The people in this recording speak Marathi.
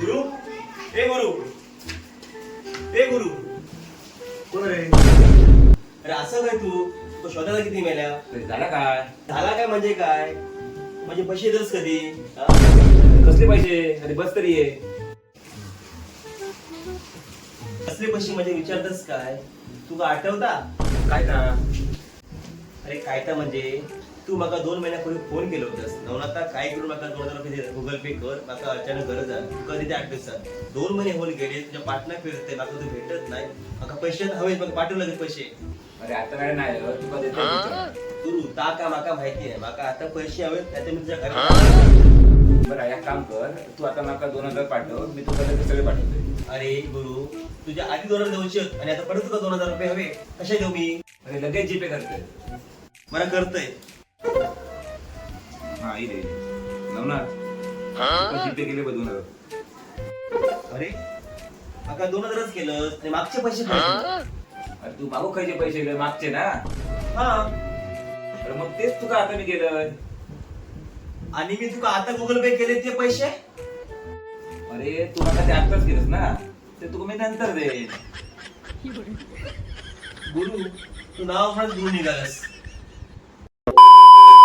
गुरु ए गुरु ए गुरु. कोण रे? अरे असं काय तू? तो शोधायला किती मेल्या? झाला काय? झाला काय म्हणजे काय? म्हणजे पैसे देतोस कधी? हा? कसले पैसे अरे बस तरी ये. कसले पैसे म्हणजे विचारतस काय? तू का आठवता? काय ना? अरे काय तर म्हणजे? तू माका दोन महिन्यापूर्वी फोन केलो होतस. नवनाथा काय करून माका दोन हजार रुपये गुगल पे कर माका अचानक गरज आहे. तुका तिथे आठवत दोन महिने होऊन गेले तुझ्या पार्टनर फिरते माका तू भेटत नाही. माका पैसे हवे मग पाठवू लगेच पैसे. अरे आता काय नाही हो, तुका देतो विचार. गुरु ता का माका माहिती आहे? माका आता पैसे हवेत नाही तर मी तुझ्या घरात बरं एक काम कर. तू आता मला दोन हजार पाठव मी तुला लगेच सगळे पाठवते. अरे गुरु तुझ्या आधी दोन हजार देऊचे आहेत आणि आता परत तुला दोन हजार रुपये हवे. कशा देऊ मी? अरे लगेच जीपे करते मला करतय. हा? इथे नवना जीपे केले बघ दोन हजार. अरे माका दोन हजारच केलं आणि मागचे पैसे अरे तू मागू खायचे पैसे लय मागचे ना. हा. अरे मग तेच तुका आता मी केलं. आणि मी तुका आता गुगल पे केले ते पैसे? अरे तू मला ते आत्ताच केलंस ना. ते तुका मी नंतर देईन. गुरु तू नाव पण घेऊन निघालास.